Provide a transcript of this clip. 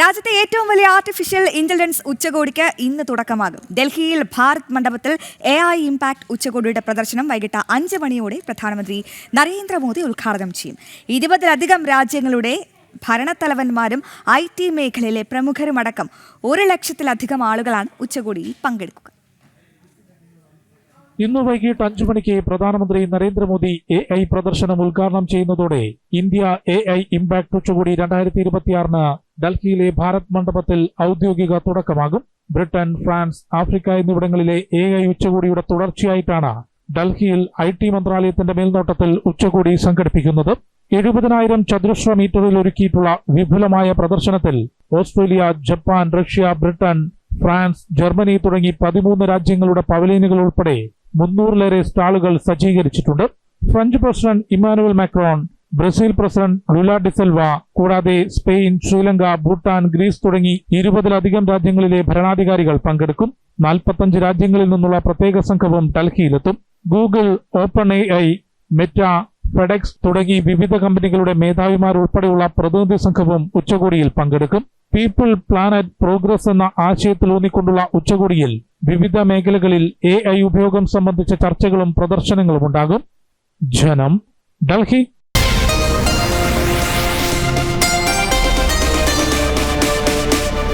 രാജ്യത്തെ ഏറ്റവും വലിയ ആർട്ടിഫിഷ്യൽ ഇന്റലിജൻസ് ഉച്ചകോടിക്ക് ഇന്ന് തുടക്കമാകും. ഡൽഹിയിൽ ഭാരത് മണ്ഡപത്തിൽ എ ഐ ഇമ്പാക്ട് ഉച്ചകോടിയുടെ പ്രദർശനം വൈകിട്ട് അഞ്ച് മണിയോടെ പ്രധാനമന്ത്രി നരേന്ദ്രമോദി ഉദ്ഘാടനം ചെയ്യും. ഇരുപതിലധികം രാജ്യങ്ങളുടെ ഭരണത്തലവന്മാരും ഐ ടി മേഖലയിലെ പ്രമുഖരുമടക്കം ഒരു ലക്ഷത്തിലധികം ആളുകളാണ് ഉച്ചകോടിയിൽ പങ്കെടുക്കുക. ഇന്ന് വൈകിട്ട് അഞ്ചു മണിക്ക് പ്രധാനമന്ത്രി നരേന്ദ്രമോദി എ ഐ പ്രദർശനം ഉദ്ഘാടനം ചെയ്യുന്നതോടെ ഇന്ത്യ എ ഐ ഇംപാക്ട് ഉച്ചകോടി രണ്ടായിരത്തി ഇരുപത്തിയാറിന് ഡൽഹിയിലെ ഭാരത് മണ്ഡപത്തിൽ ഔദ്യോഗിക തുടക്കമാകും. ബ്രിട്ടൻ ഫ്രാൻസ് ആഫ്രിക്ക എന്നിവിടങ്ങളിലെ എ ഐ ഉച്ചകോടിയുടെ തുടർച്ചയായിട്ടാണ് ഡൽഹിയിൽ ഐ ടി മന്ത്രാലയത്തിന്റെ മേൽനോട്ടത്തിൽ ഉച്ചകോടി സംഘടിപ്പിക്കുന്നത്. എഴുപതിനായിരം ചതുരശ്ര മീറ്ററിൽ ഒരുക്കിയിട്ടുള്ള വിപുലമായ പ്രദർശനത്തിൽ Australia Japan Russia Britain France Germany തുടങ്ങി പതിമൂന്ന് രാജ്യങ്ങളുടെ പവലിയനുകൾ ഉൾപ്പെടെ മുന്നൂറിലേറെ സ്റ്റാളുകൾ സജ്ജീകരിച്ചിട്ടുണ്ട്. French president Emmanuel Macron Brazil president Lula da Silva കൂടാതെ സ്പെയിൻ ശ്രീലങ്ക ഭൂട്ടാൻ ഗ്രീസ് തുടങ്ങി ഇരുപതിലധികം രാജ്യങ്ങളിലെ ഭരണാധികാരികൾ പങ്കെടുക്കും. നാൽപ്പത്തഞ്ച് രാജ്യങ്ങളിൽ നിന്നുള്ള പ്രത്യേക സംഘവും ഡൽഹിയിലെത്തും. Google Open A I Meta FedEx തുടങ്ങി വിവിധ കമ്പനികളുടെ മേധാവിമാർ ഉൾപ്പെടെയുള്ള പ്രതിനിധി സംഘവും ഉച്ചകോടിയിൽ പങ്കെടുക്കും. പീപ്പിൾ പ്ലാനറ്റ് പ്രോഗ്രസ് എന്ന ആശയത്തിൽ ഊന്നിക്കൊണ്ടുള്ള ഉച്ചകോടിയിൽ വിവിധ മേഖലകളിൽ എ ഉപയോഗം സംബന്ധിച്ച ചർച്ചകളും പ്രദർശനങ്ങളും ഉണ്ടാകും. ജനം ഡൽഹി